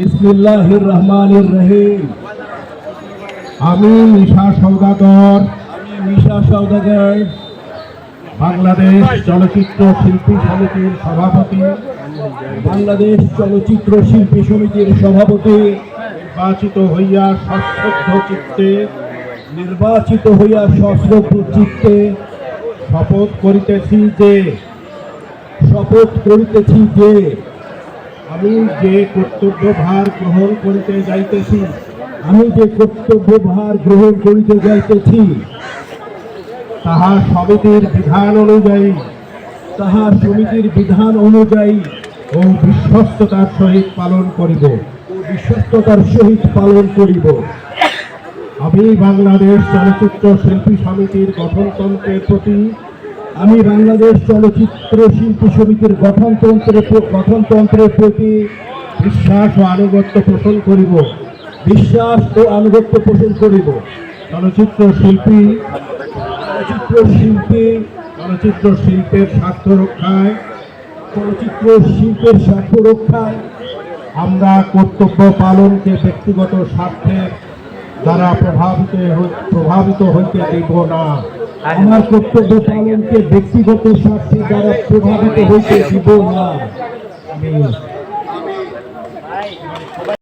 বিসমিল্লাহির রহমানির রহিম। আমি নিশা সৌদাগর আমি মিশা সওদাগর, বাংলাদেশ চলচ্চিত্র শিল্পী সমিতির সভাপতি। বাংলাদেশ চলচ্চিত্র শিল্পী সমিতির সভাপতি। নির্বাচিত হইয়া সশ্রদ্ধ চিত্তে, নির্বাচিত হইয়া সশ্রদ্ধ চিত্তে শপথ করিতেছি যে, শপথ করিতেছি যে আমি যে কর্তব্যভার গ্রহণ করিতে যাইতেছি, আমি যে কর্তব্য ভার গ্রহণ করিতে যাইতেছি, তাহা সমিতির বিধান অনুযায়ী, তাহা সমিতির বিধান অনুযায়ী ও বিশ্বস্ততার সহিত পালন করিব। ও বিশ্বস্ততার সহিত পালন করিব। আমি বাংলাদেশ চলচ্চিত্র শিল্পী সমিতির গঠনতন্ত্রের প্রতি আমি বাংলাদেশ চলচ্চিত্র শিল্পী সমিতির গঠনতন্ত্রের গঠনতন্ত্রের প্রতি বিশ্বাস ও আনুগত্য পোষণ করিব। বিশ্বাস ও আনুগত্য পোষণ করিব। চলচ্চিত্র শিল্পী চলচ্চিত্র শিল্পী, চলচ্চিত্র শিল্পের স্বার্থ রক্ষায়, চলচ্চিত্র শিল্পের স্বার্থ রক্ষায় আমরা কর্তব্য পালনকে ব্যক্তিগত স্বার্থের দ্বারা প্রভাবিত প্রভাবিত হইতে দিব না। আমার কর্তব্য পালনকে ব্যক্তিগত স্বার্থে দ্বারা প্রভাবিত হইতে দিব না।